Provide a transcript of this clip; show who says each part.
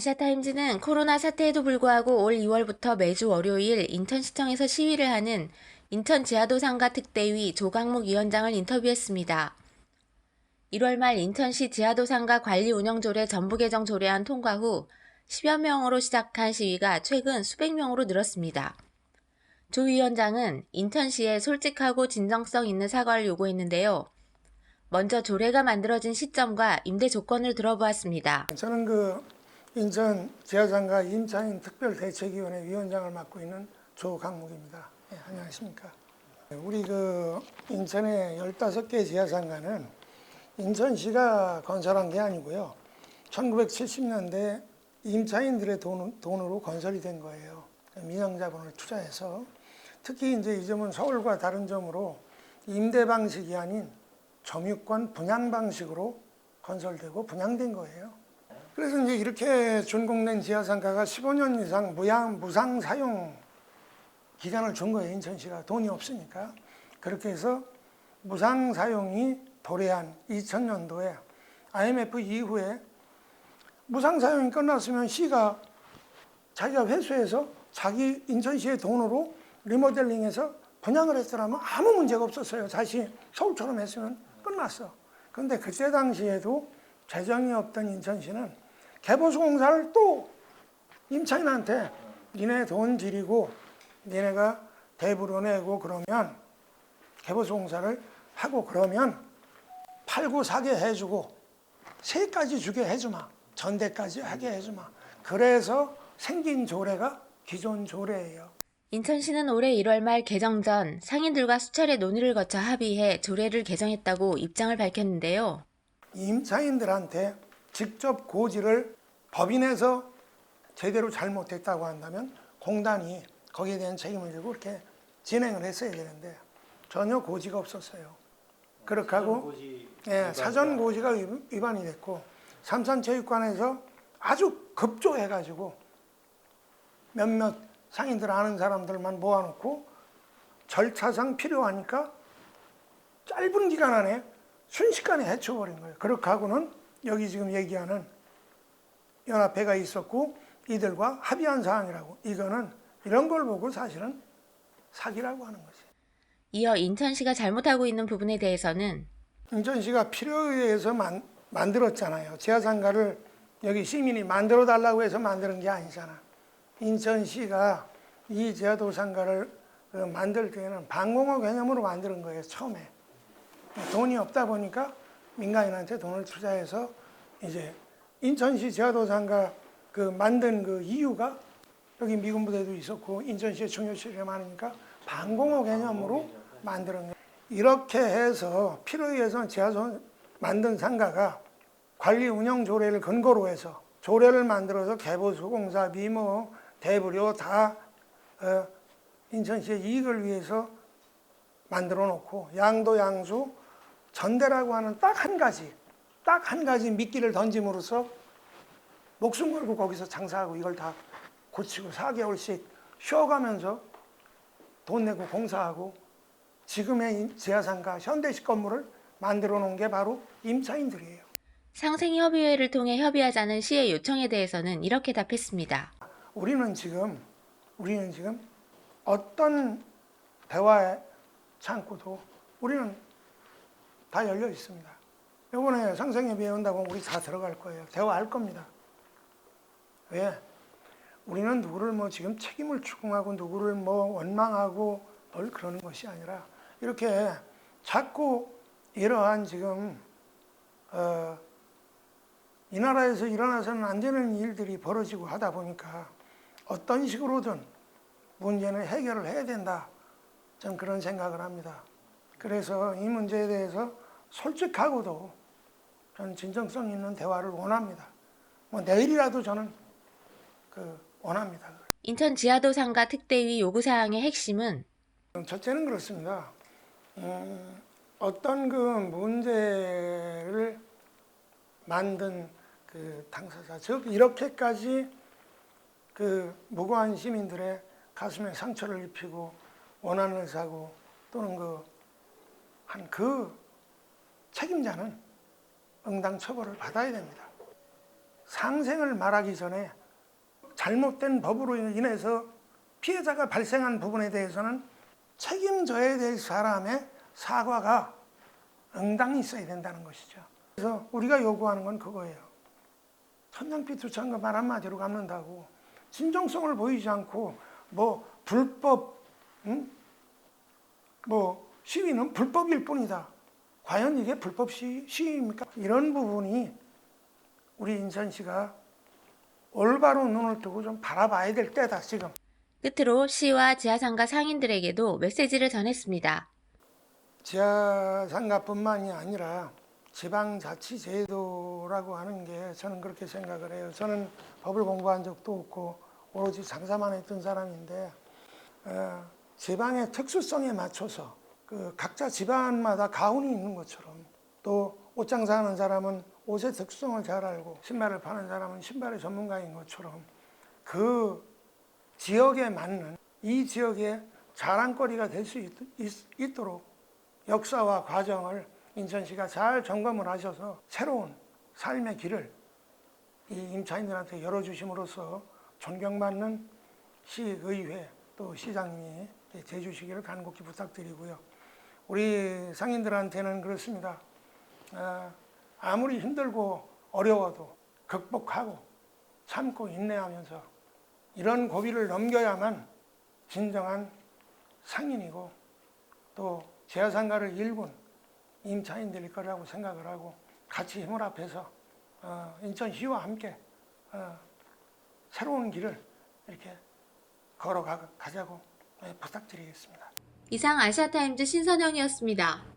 Speaker 1: 아시아타임즈는 코로나 사태에도 불구하고 올 2월부터 매주 월요일 인천시청에서 시위를 하는 인천 지하도상가 특대위 조강목 위원장을 인터뷰했습니다. 1월 말 인천시 지하도상가 관리 운영 조례 전부 개정 조례안 통과 후 10여 명으로 시작한 시위가 최근 수백 명으로 늘었습니다. 조 위원장은 인천시에 솔직하고 진정성 있는 사과를 요구했는데요. 먼저 조례가 만들어진 시점과 임대 조건을 들어보았습니다.
Speaker 2: 저는 그 인천 지하상가 임차인 특별대책위원회 위원장을 맡고 있는 조강목입니다. 예, 안녕하십니까. 우리 그 인천의 15개 지하상가는 인천시가 건설한 게 아니고요. 1970년대 임차인들의 돈, 돈으로 건설이 된 거예요. 민영 자본을 투자해서 특히 이제 이 점은 서울과 다른 점으로 임대 방식이 아닌 점유권 분양 방식으로 건설되고 분양된 거예요. 그래서 이제 이렇게 준공된 지하상가가 15년 이상 무양, 무상 사용 기간을 준 거예요. 인천시가 돈이 없으니까. 그렇게 해서 무상 사용이 도래한 2000년도에 IMF 이후에 무상 사용이 끝났으면 시가 자기가 회수해서 자기 인천시의 돈으로 리모델링해서 분양을 했더라면 아무 문제가 없었어요. 다시 서울처럼 했으면 끝났어. 그런데 그때 당시에도 재정이 없던 인천시는 개보수공사를 또 임차인한테 니네 돈 들이고 니네가 대부로 내고 그러면 개보수공사를 하고 그러면 팔고 사게 해주고 세까지 주게 해주마 전대까지 하게 해주마 그래서 생긴 조례가 기존 조례예요.
Speaker 1: 인천시는 올해 1월 말 개정 전 상인들과 수차례 논의를 거쳐 합의해 조례를 개정했다고 입장을 밝혔는데요.
Speaker 2: 임차인들한테 직접 고지를 법인에서 제대로 잘못했다고 한다면 공단이 거기에 대한 책임을 지고 이렇게 진행을 했어야 되는데 전혀 고지가 없었어요. 그렇게 하고 예, 사전 고지가 위- 위반이 됐고 삼산체육관에서 아주 급조해가지고 몇몇 상인들 아는 사람들만 모아놓고 절차상 필요하니까 짧은 기간 안에 순식간에 해쳐버린 거예요. 그렇게 하고는 여기 지금 얘기하는 연합회가 있었고 이들과 합의한 사항이라고 이거는 이런 걸 보고 사실은 사기라고 하는 거지.
Speaker 1: 이어 인천시가 잘못하고 있는 부분에 대해서는
Speaker 2: 인천시가 필요에 의해서 만, 만들었잖아요. 지하상가를 여기 시민이 만들어 달라고 해서 만드는 게 아니잖아. 인천시가 이 지하도상가를 그 만들 때에는 방공호 개념으로 만드는 거예요. 처음에 돈이 없다 보니까 민간인한테 돈을 투자해서 이제 인천시 지하도상가 그 만든 그 이유가 여기 미군 부대도 있었고 인천시에 중요시설이 많으니까 방공호 개념으로 만드는 거예요. 이렇게 해서 필요에 의해서는 지하선 만든 상가가 관리 운영 조례를 근거로 해서 조례를 만들어서 개보수공사, 미모, 대부료 다 어, 인천시의 이익을 위해서 만들어 놓고 양도 양수 전대라고 하는 딱 한 가지 딱 한 가지 미끼를 던짐으로써 목숨 걸고 거기서 장사하고 이걸 다 고치고 4개월씩 쉬어가면서 돈 내고 공사하고 지금의 이 지하상가 현대식 건물을 만들어 놓은 게 바로 임차인들이에요.
Speaker 1: 상생협의회를 통해 협의하자는 시의 요청에 대해서는 이렇게 답했습니다.
Speaker 2: 우리는 지금 우리는 지금 어떤 대화의 창구도 우리는 다 열려 있습니다. 이번에 상생협의회 온다고 우리 다 들어갈 거예요. 대화할 겁니다. 왜? 우리는 누구를 뭐 지금 책임을 추궁하고 누구를 뭐 원망하고 뭘 그러는 것이 아니라 이렇게 자꾸 이러한 지금 어, 이 나라에서 일어나서는 안 되는 일들이 벌어지고 하다 보니까 어떤 식으로든 문제는 해결을 해야 된다. 전 그런 생각을 합니다. 그래서 이 문제에 대해서 솔직하고도 저는 진정성 있는 대화를 원합니다. 뭐 내일이라도 저는 그 원합니다.
Speaker 1: 인천 지하도 상가 특대위 요구 사항의 핵심은
Speaker 2: 첫째는 그렇습니다. 음, 어떤 그 문제를 만든 그 당사자, 즉 이렇게까지 그 무고한 시민들의 가슴에 상처를 입히고 원한을 사고 또는 그 한그 책임자는 응당 처벌을 받아야 됩니다. 상생을 말하기 전에 잘못된 법으로 인해서 피해자가 발생한 부분에 대해서는 책임져야 될 사람의 사과가 응당히 있어야 된다는 것이죠. 그래서 우리가 요구하는 건 그거예요. 천냥빛 두창과 말 한마디로 갚는다고 진정성을 보이지 않고 뭐 불법 응? 뭐 시위는 불법일 뿐이다. 과연 이게 불법 시, 시위입니까? 이런 부분이 우리 인천시가 올바른 눈을 뜨고 좀 바라봐야 될 때다 지금.
Speaker 1: 끝으로 시와 지하상가 상인들에게도 메시지를 전했습니다.
Speaker 2: 지하상가뿐만이 아니라 지방자치제도라고 하는 게 저는 그렇게 생각을 해요. 저는 법을 공부한 적도 없고 오로지 장사만 했던 사람인데 어, 지방의 특수성에 맞춰서 그 각자 집안마다 가훈이 있는 것처럼 또 옷장사하는 사람은 옷의 특성을 잘 알고 신발을 파는 사람은 신발의 전문가인 것처럼 그 지역에 맞는 이 지역의 자랑거리가 될 수 있도록 역사와 과정을 인천시가 잘 점검을 하셔서 새로운 삶의 길을 이 임차인들한테 열어주심으로써 존경받는 시의회 또 시장님이 제주시기를 간곡히 부탁드리고요. 우리 상인들한테는 그렇습니다. 아, 아무리 힘들고 어려워도 극복하고 참고 인내하면서 이런 고비를 넘겨야만 진정한 상인이고 또 제야상가를 일군 임차인들일 거라고 생각을 하고 같이 힘을 합해서 어, 인천시와 함께 어, 새로운 길을 이렇게 걸어가자고 네, 부탁드리겠습니다.
Speaker 1: 이상 아시아타임즈 신선영이었습니다.